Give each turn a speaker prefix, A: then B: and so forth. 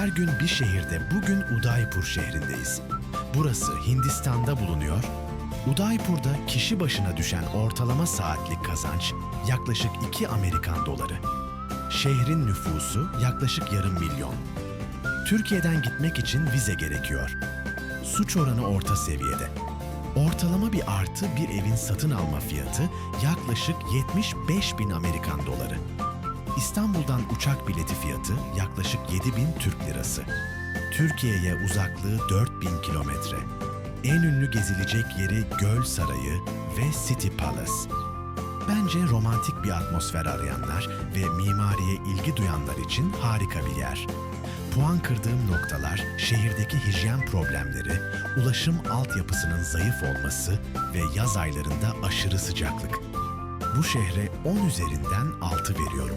A: Her gün bir şehirde bugün Udaipur şehrindeyiz. Burası Hindistan'da bulunuyor. Udaipur'da kişi başına düşen ortalama saatlik kazanç yaklaşık 2 Amerikan doları. Şehrin nüfusu yaklaşık yarım milyon. Türkiye'den gitmek için vize gerekiyor. Suç oranı orta seviyede. Ortalama bir artı bir evin satın alma fiyatı yaklaşık 75 bin Amerikan doları. İstanbul'dan uçak bileti fiyatı yaklaşık 7 bin Türk lirası. Türkiye'ye uzaklığı 4000 kilometre. En ünlü gezilecek yeri Göl Sarayı ve City Palace. Bence romantik bir atmosfer arayanlar ve mimariye ilgi duyanlar için harika bir yer. Puan kırdığım noktalar şehirdeki hijyen problemleri, ulaşım altyapısının zayıf olması ve yaz aylarında aşırı sıcaklık. Bu şehre 10 üzerinden 6 veriyorum.